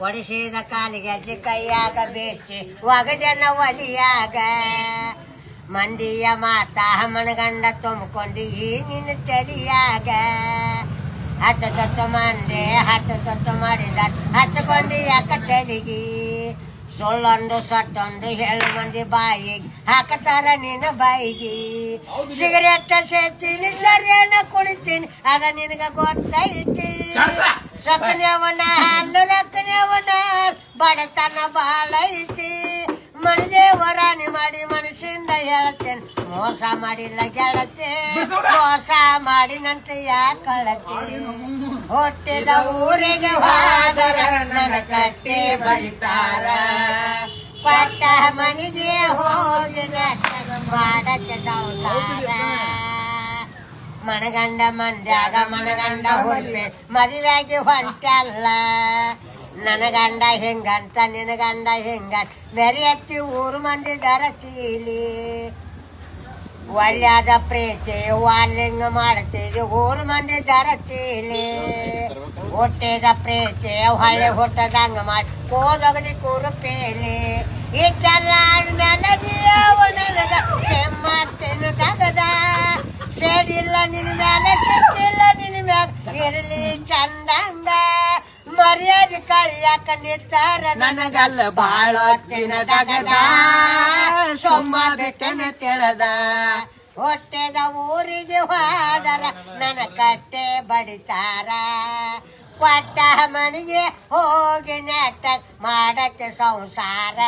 ಕೊಡಿಸಿದ ಕಾಲಿಗೆ ಅಜ್ಜಿ ಕೈಯಾಗ ಬೇಚಿ ಒಗಜನ ಒಲಿಯಾಗ. ಮಂದಿಯ ಮಾತಾ ಮನಗಂಡ ತುಂಬಿಕೊಂಡು ಈ ನಿನ್ನ ತಲಿಯಾಗ. ಹತ್ತು ತೊತ್ತು ಮಂದಿ ಹತ್ತು ತೊತ್ತು ಮಾಡಿದ ಹಚ್ಕೊಂಡಿ ಯಾಕ ತಲಿಗಿ? ಸುಳ್ಳೊಂದು ಸೊಟ್ಟೊಂದು ಹೇಳು ಮಂದಿ ಬಾಯಿಗೆ ಹಾಕತಾರ ನಿನ್ನ ಬಾಯಿಗೆ ಸಿಗರೇಟ್ ಸೇತೀನಿ ಸರಿಯನ್ನ ಕುಡಿತೀನಿ ಅದ ನಿನಗ ಗೊತ್ತೈತಿ. ಸಕ್ಕನೆವನ ಹಾಲು ರಕ್ಕನೆವನ ಬಡತನ ಬಾಳ ಐತಿ. ಮನದೇವರಾಣಿ ಮಾಡಿ ಮನಸ್ಸಿಂದ ಹೇಳ್ತೇನೆ ಮೋಸ ಮಾಡಿಲ್ಲ ಗೆಳತೆ. ಮೋಸ ಮಾಡಿನಂತ ಯಾಕೆ ಹೊಟ್ಟೆದ ಊರಿಗೆ ಹೋದರ ನನ್ನ ಕಟ್ಟೆ ಬಡಿತಾರ. ಪಟ್ಟ ಮನೆಗೆ ಹೋಗಿ ಮಾಡಕ್ಕೆ ಸಂಸಾರ. ಮಣಗಂಡ ಮಂದ್ಯಾಗ ಮಣಗಂಡ ಹುಡುಪೆ ಮದುವೆಗೆ ಹೊಂಟಲ್ಲ ನನ್ನ ಗಂಡ ಹೆಂಗಂತ ನಿನ್ನ ಗಂಡ ಹೆಂಗಂತ ಮೆರಿ ಎತ್ತಿ ಊರು ಮಂದಿ ದರತೀಲಿ ಒಳ್ಳೆಯಾದ ಪ್ರೀತಿ ವಾಲಿಂಗ ಮಾಡ್ತೀವಿ ಊರು ಮಂದಿ ದರತೀಲಿ ಹುಟ್ಟಿದ ಪ್ರೀತಿ ಹೊಳೆ ಹುಟ್ಟದಂಗ ಮಾಡಿ ಕೋದಗದಿ ಕೂರು ಪೇಲಿ ಇಟ್ಟಲ್ಲ ಆದ್ಮೇಲೆ ನೀವು ನನಗ ಮಾಡ್ತೇನೆ ತಗದ ಸೇಡಿಲ್ಲ ನಿನ್ನ ಮೇಲೆ ಸಿಟ್ಟಿಲ್ಲ ನಿನ್ನ ಮೇಲೆ ಇರಲಿ ಚಂದಂಗ. ಮರ್ಯಾದೆ ಕಳಿಯಾಕ ನಿತ್ತಾರ ನನಗಲ್ಲ ಬಾಳ ತಿನದಗದ ಸೊಮ್ಮ ಬೆಟ್ಟನ ತಿಳದ. ಹೊಟ್ಟೆದ ಊರಿಗೆ ಹೋದರ ನನ್ನ ಕಟ್ಟೆ ಬಡಿತಾರ. ಪಟ್ಟ ಮಣಿಗೆ ಹೋಗಿ ನೆಟ್ಟ ಮಾಡಕ್ಕೆ ಸಂಸಾರ.